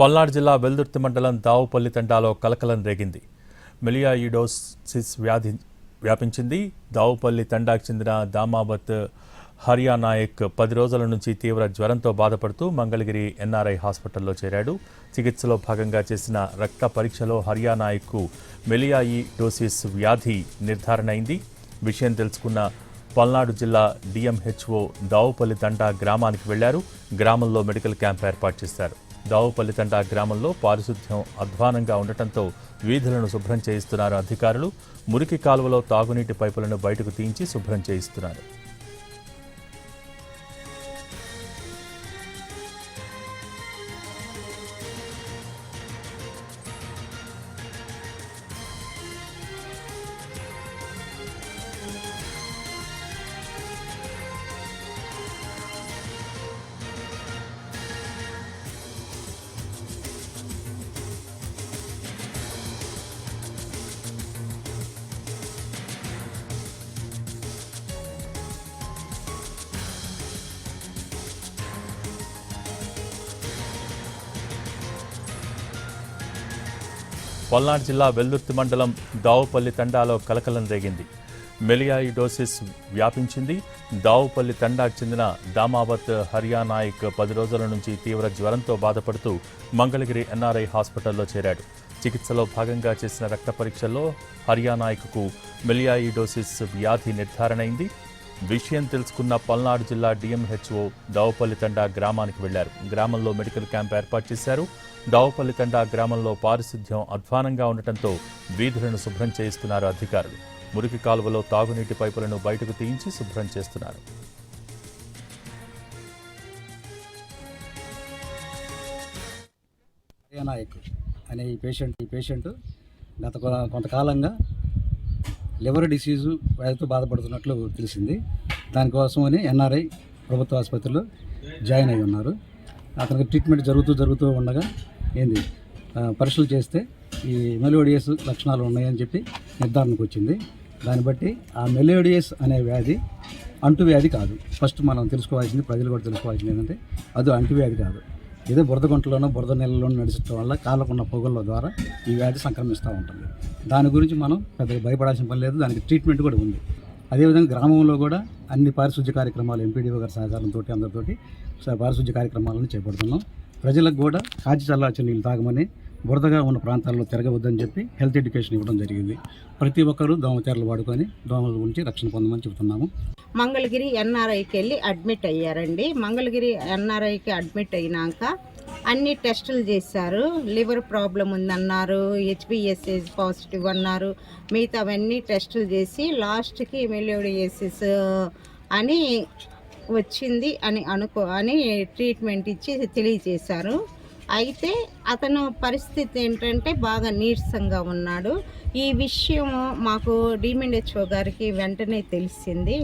పల్నాడు జిల్లా వెల్దుర్తి మండలం దావుపల్లి తండాలో కలకలం రేగింది. మెలియాయిడోసిస్ వ్యాధి వ్యాపించింది. దావుపల్లి తండాకు చెందిన దామావత్ హరియా నాయక్ పది రోజుల నుంచి తీవ్ర జ్వరంతో బాధపడుతూ మంగళగిరి ఎన్ఆర్ఐ హాస్పిటల్లో చేరాడు. చికిత్సలో భాగంగా చేసిన రక్త పరీక్షలో హరియా నాయక్కు మెలియాయిడోసిస్ వ్యాధి నిర్ధారణ అయింది. విషయం తెలుసుకున్న పల్నాడు జిల్లా డిఎంహెచ్ఓ దావుపల్లి తండా గ్రామానికి వెళ్ళారు. గ్రామంలో మెడికల్ క్యాంప్ ఏర్పాటు చేశారు. దావుపల్లి తండా గ్రామంలో పారిశుద్ధ్యం అధ్వానంగా ఉండటంతో వీధులను శుభ్రం చేయిస్తున్నారు అధికారులు. మురికి కాలువలో తాగునీటి పైపులను బయటకు తీయించి శుభ్రం చేయిస్తున్నారు. పల్నాడు జిల్లా వెల్దుర్తి మండలం దావుపల్లి తండాలో కలకలం రేగింది. మెలియాయిడోసిస్ వ్యాపించింది. దావుపల్లి తండాకు చెందిన దామావత్ హర్యానాయక్ పది రోజుల నుంచి తీవ్ర జ్వరంతో బాధపడుతూ మంగళగిరి ఎన్ఆర్ఐ హాస్పిటల్లో చేరాడు. చికిత్సలో భాగంగా చేసిన రక్త పరీక్షల్లో హరియానాయక్కు మెలియాయిడోసిస్ వ్యాధి నిర్ధారణ అయింది విషయం తెలుసుకున్న పల్నాడు జిల్లా డిఎంహెచ్ఓ దావుపల్లి తండా గ్రామానికి వెళ్ళారు. గ్రామంలో మెడికల్ క్యాంప్ ఏర్పాటు చేశారు. దావుపల్లి తండా గ్రామంలో పారిశుద్ధ్యం అధ్వానంగా ఉండటంతో వీధులను శుభ్రం చేయిస్తున్నారు అధికారులు. మురికి కాలువలో తాగునీటి పైపులను బయటకు తీయించి శుభ్రం చేస్తున్నారు. అనే ఈ పేషెంట్ ఈ పేషెంట్ గత కొ- కొంతకాలంగా లివర్ డిసీజు వ్యాధితో బాధపడుతున్నట్లు తెలిసింది. దానికోసమని ఎన్ఆర్ఐ ప్రభుత్వ ఆసుపత్రిలో జాయిన్ అయి ఉన్నారు. అతనికి ట్రీట్మెంట్ జరుగుతూ జరుగుతూ ఉండగా ఏంది పరీక్షలు చేస్తే ఈ మెలోడియస్ లక్షణాలు ఉన్నాయని చెప్పి నిర్ధారణకు వచ్చింది. దాన్ని బట్టి ఆ మెలోడియస్ అనే వ్యాధి అంటువ్యాధి కాదు. ఫస్ట్ మనం తెలుసుకోవాల్సింది ప్రజలు కూడా తెలుసుకోవాల్సింది ఏంటంటే అది అంటువ్యాధి కాదు. ఏదో బురద గుంటలోనో బురద నీళ్ళలోనూ నడిచడం వల్ల కాళ్ళకున్న పొగల ద్వారా ఈ వ్యాధి సంక్రమిస్తూ ఉంటుంది. దాని గురించి మనం పెద్దగా భయపడాల్సిన పని లేదు. దానికి ట్రీట్మెంట్ కూడా ఉంది. అదేవిధంగా గ్రామంలో కూడా అన్ని పారిశుద్ధ్య కార్యక్రమాలు ఎంపీడీఓ గారి సహకారంతో అందరితోటి స- పారిశుద్ధ్య కార్యక్రమాలను చేపడుతున్నాం. ప్రజలకు కూడా కాచి చల్లార్చిన నీళ్ళు తాగమని బురదగా ఉన్న ప్రాంతాల్లో తిరగవద్దని చెప్పి హెల్త్ ఎడ్యుకేషన్ ఇవ్వడం జరిగింది. ప్రతి ఒక్కరూ దోమతెరలు వాడుకొని దోమల గురించి రక్షణ పొందమని చెబుతున్నాము. మంగళగిరి ఎన్ఆర్ఐకి వెళ్ళి అడ్మిట్ అయ్యారండి. మంగళగిరి ఎన్ఆర్ఐకి అడ్మిట్ అయినాక అన్ని టెస్టులు చేశారు. లివర్ ప్రాబ్లం ఉందన్నారు హెచ్బిఎస్ఎస్ పాజిటివ్ అన్నారు. మిగతా అవన్నీ టెస్టులు చేసి లాస్ట్కి మెలోడియసిస్ అని వచ్చింది అని అనుకో అని ట్రీట్మెంట్ ఇచ్చి తెలియజేశారు. అయితే అతను పరిస్థితి ఏంటంటే బాగా నీరసంగా ఉన్నాడు. ఈ విషయం మాకు డిమెండ్హెచ్ఓ గారికి వెంటనే తెలిసింది.